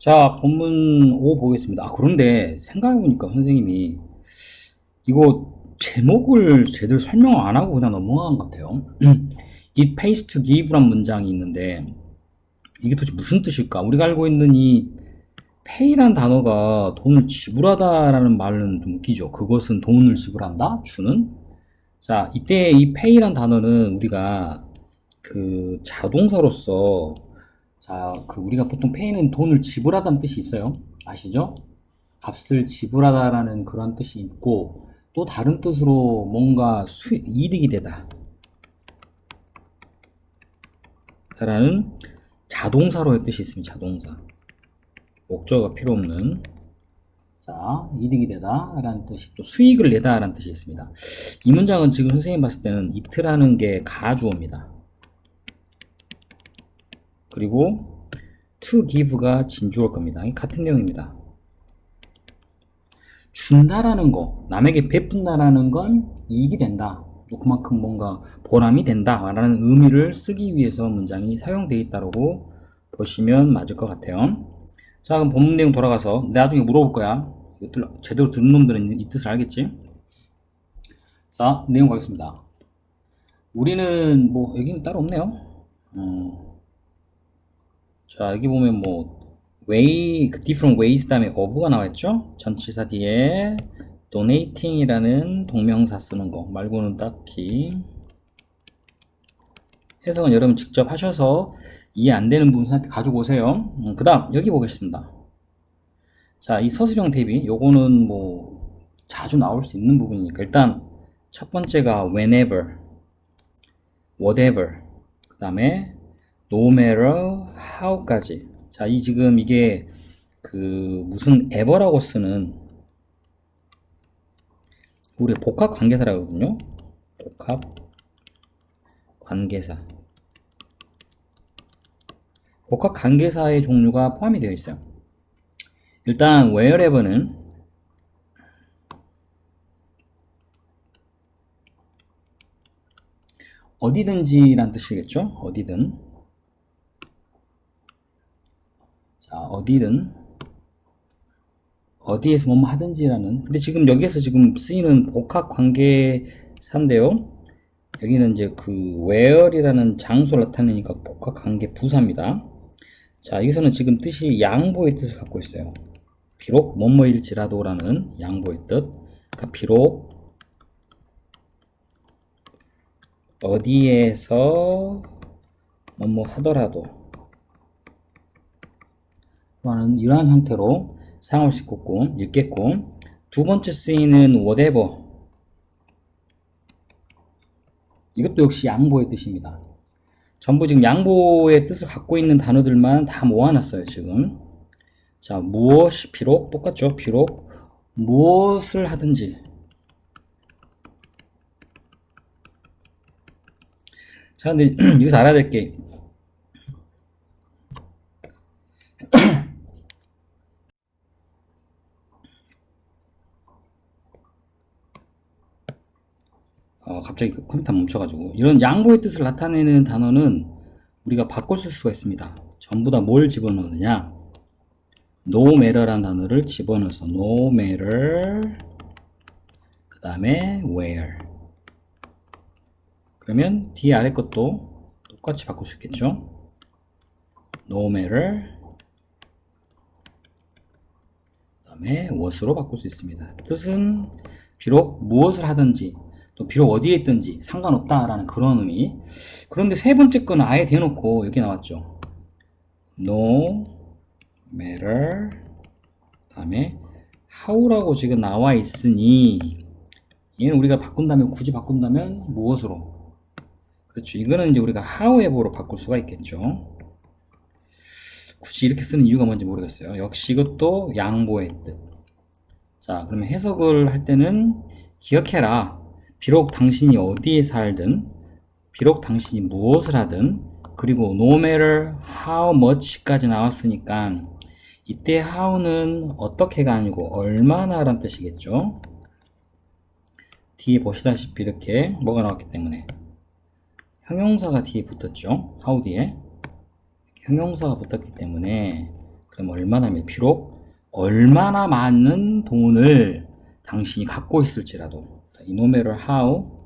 자, 본문 5 보겠습니다. 아, 그런데 생각해보니까 선생님이 이거 제목을 제대로 설명 안 하고 그냥 넘어간 것 같아요. It pays to give란 문장이 있는데 이게 도대체 무슨 뜻일까? 우리가 알고 있는 이 pay란 단어가 돈을 지불하다라는 말은 좀 웃기죠. 그것은 돈을 지불한다? 주는? 자, 이때 이 pay란 단어는 우리가 그 자동사로서 자, 그 우리가 보통 pay는 돈을 지불하다는 뜻이 있어요. 아시죠? 값을 지불하다라는 그런 뜻이 있고 또 다른 뜻으로 뭔가 수, 이득이 되다. 라는 자동사로의 뜻이 있습니다. 자동사. 목적어가 필요 없는 자, 이득이 되다 라는 뜻이 또 수익을 내다 라는 뜻이 있습니다. 이 문장은 지금 선생님 봤을 때는 이트라는 게 가주어입니다. 그리고 to give가 진주어일 겁니다. 이 같은 내용입니다. 준다라는 거, 남에게 베푼다라는 건 이익이 된다. 또 그만큼 뭔가 보람이 된다라는 의미를 쓰기 위해서 문장이 사용되어 있다고 보시면 맞을 것 같아요. 자, 그럼 본문 내용 돌아가서 나중에 물어볼 거야. 이것들 제대로 듣는 놈들은 이 뜻을 알겠지? 자, 내용 가겠습니다. 우리는 뭐 여기는 따로 없네요. 어, 자, 여기 보면 뭐 way, 그 different ways 다음에 of가 나와있죠? 전치사 뒤에 donating이라는 동명사 쓰는 거 말고는 딱히 해석은 여러분 직접 하셔서 이해 안 되는 분한테 가지고 오세요. 음, 그 다음 여기 보겠습니다. 자, 이 서술형 대비 요거는 뭐 자주 나올 수 있는 부분이니까 일단 첫 번째가 whenever, whatever, 그 다음에 no matter how까지. 자, 이 지금 이게 그 무슨 ever라고 쓰는 우리 복합 관계사라거든요. 복합 관계사. 복합 관계사의 종류가 포함이 되어 있어요. 일단 wherever는 어디든지란 뜻이겠죠? 어디든. 자, 어디든 어디에서 뭐뭐 하든지라는 근데 지금 여기에서 지금 쓰이는 복합 관계사인데요. 여기는 이제 그 where이라는 장소를 나타내니까 복합 관계 부사입니다. 자, 여기서는 지금 뜻이 양보의 뜻을 갖고 있어요. 비록 뭐뭐일지라도 라는 양보의 뜻. 그러니까 비록 어디에서 뭐뭐 하더라도 라는 이러한 형태로 수 있겠고, 읽겠고 두 번째 쓰이는 whatever 이것도 역시 양보의 뜻입니다. 전부 지금 양보의 뜻을 갖고 있는 단어들만 다 모아놨어요, 지금. 자, 무엇이 비록 똑같죠? 비록 무엇을 하든지. 자, 근데 여기서 알아야 될 게, 어, 갑자기 그 컴퓨터 멈춰가지고. 이런 양보의 뜻을 나타내는 단어는 우리가 바꿔 쓸 수가 있습니다. 전부 다 뭘 집어넣느냐? no matter라는 단어를 집어넣어서 no matter 그 다음에 where 그러면 뒤에 아래 것도 똑같이 바꿀 수 있겠죠? no matter 그 다음에 what으로 바꿀 수 있습니다. 뜻은 비록 무엇을 하든지 또 비록 어디에 있든지 상관없다라는 그런 의미. 그런데 세 번째 거는 아예 대놓고 여기 나왔죠. no matter. 다음에 how라고 지금 나와 있으니 얘는 우리가 바꾼다면 굳이 바꾼다면 무엇으로? 그렇죠. 이거는 이제 우리가 however로 바꿀 수가 있겠죠. 굳이 이렇게 쓰는 이유가 뭔지 모르겠어요. 역시 이것도 양보의 뜻 자 그러면 해석을 할 때는 기억해라 비록 당신이 어디에 살든 비록 당신이 무엇을 하든 그리고 no matter how much까지 나왔으니까 이때 how는 어떻게가 아니고 얼마나란 뜻이겠죠. 뒤에 보시다시피 이렇게 뭐가 나왔기 때문에 형용사가 뒤에 붙었죠. how 뒤에 형용사가 붙었기 때문에 그럼 얼마나 비록 얼마나 많은 돈을 당신이 갖고 있을지라도 자, no matter how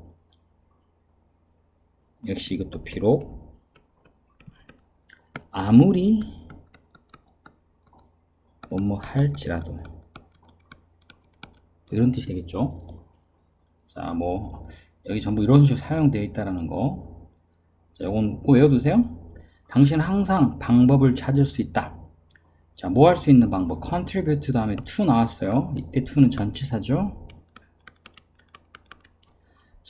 역시 이것도 비록 아무리 뭐뭐 할지라도 이런 뜻이 되겠죠. 자, 뭐 여기 전부 이런 식으로 사용되어 있다라는 거. 자, 이건 꼭 외워두세요. 당신은 항상 방법을 찾을 수 있다. 자, 뭐 할 수 있는 방법? contribute 다음에 to 나왔어요. 이때 to는 전치사죠.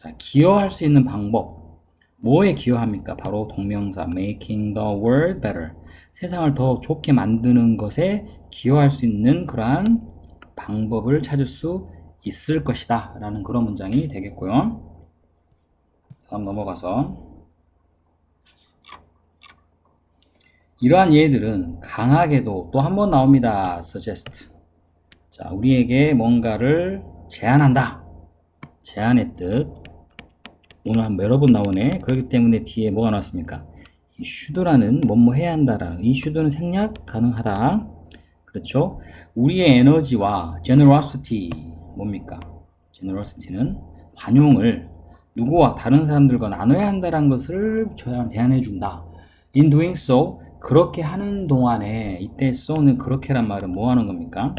자, 기여할 수 있는 방법. 뭐에 기여합니까? 바로 동명사 making the world better. 세상을 더 좋게 만드는 것에 기여할 수 있는 그러한 방법을 찾을 수 있을 것이다. 라는 그런 문장이 되겠고요. 다음 넘어가서 이러한 예들은 강하게도 또 한 번 나옵니다. suggest. 자, 우리에게 뭔가를 제안한다. 제안의 뜻. 오늘 한 여러 번 나오네. 그렇기 때문에 뒤에 뭐가 나왔습니까? 이 should라는 뭐뭐 해야 한다라는 이 should는 생략 가능하다. 그렇죠? 우리의 에너지와 generosity 뭡니까? generosity는 관용을 누구와 다른 사람들과 나눠야 한다는 것을 제안해 준다. In doing so 그렇게 하는 동안에 이때 so는 그렇게란 말은 뭐 하는 겁니까?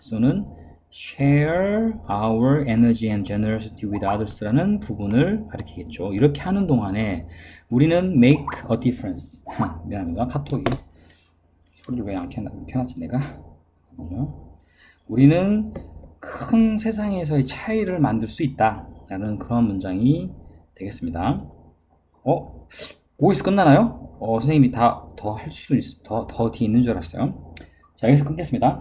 so는 share our energy and generosity with others라는 부분을 가리키겠죠. 이렇게 하는 동안에 우리는 make a difference. 미안합니다. 카톡이 소리를 왜 안 켜놨지 내가? 우리는 큰 세상에서의 차이를 만들 수 있다. 라는 그런 문장이 되겠습니다. 어? OS 끝나나요? 어, 선생님이 다 더 할 수 있, 더, 더 뒤에 있는 줄 알았어요. 자, 여기서 끊겠습니다.